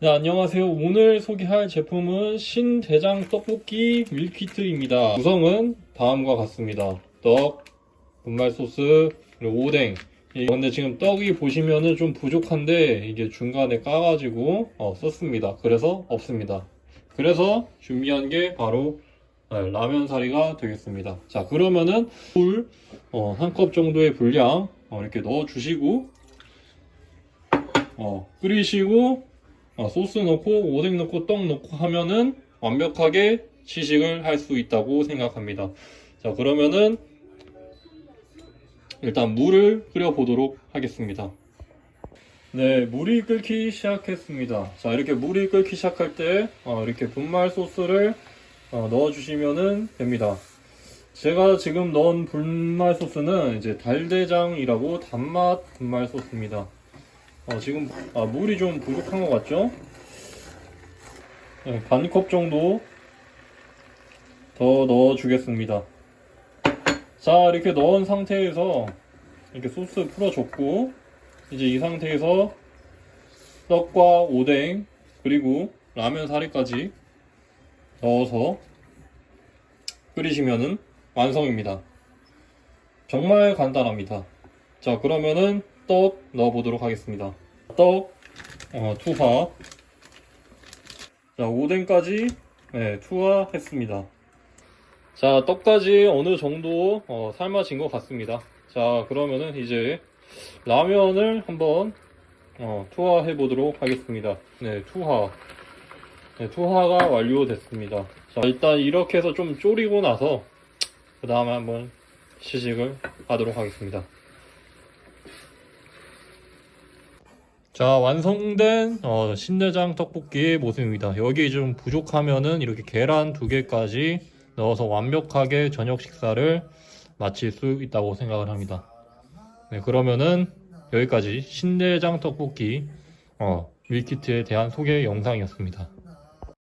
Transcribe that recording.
네, 안녕하세요. 오늘 소개할 제품은 신대장 떡볶이 밀키트입니다. 구성은 다음과 같습니다. 떡, 분말 소스, 그리고 오뎅. 이- 근데 지금 떡이 보시면은 좀 부족한데 이게 중간에 까가지고 어, 썼습니다. 그래서 없습니다. 그래서 준비한 게 바로 네, 라면 사리가 되겠습니다. 자, 그러면은 물 어, 한컵 정도의 분량 어, 이렇게 넣어 주시고 어, 끓이시고 어, 소스 넣고 오뎅 넣고 떡 넣고 하면은 완벽하게 시식을 할 수 있다고 생각합니다. 자, 그러면은 일단 물을 끓여 보도록 하겠습니다. 네, 물이 끓기 시작했습니다. 자, 이렇게 물이 끓기 시작할 때 어, 이렇게 분말 소스를 어, 넣어주시면 됩니다. 제가 지금 넣은 분말 소스는 이제 달대장이라고 단맛 분말 소스입니다. 어, 지금 아, 물이 좀 부족한 것 같죠? 네, 반컵 정도 더 넣어주겠습니다. 자, 이렇게 넣은 상태에서 이렇게 소스 풀어줬고 이제 이 상태에서 떡과 오뎅 그리고 라면 사리까지 넣어서 끓이시면은 완성입니다. 정말 간단합니다. 자, 그러면은 떡 넣어보도록 하겠습니다. 떡, 어, 투하. 자, 오뎅까지, 네, 투하했습니다. 자, 떡까지 어느 정도, 어, 삶아진 것 같습니다. 자, 그러면은 이제 라면을 한번, 어, 투하해 보도록 하겠습니다. 네, 투하. 네, 투하가 완료됐습니다. 자, 일단 이렇게 해서 좀 졸이고 나서, 그 다음에 한번 시식을 하도록 하겠습니다. 자, 완성된 어, 신내장 떡볶이의 모습입니다. 여기 좀 부족하면은 이렇게 계란 두 개까지 넣어서 완벽하게 저녁 식사를 마칠 수 있다고 생각을 합니다. 네, 그러면은 여기까지 신내장 떡볶이 어, 밀키트에 대한 소개 영상이었습니다.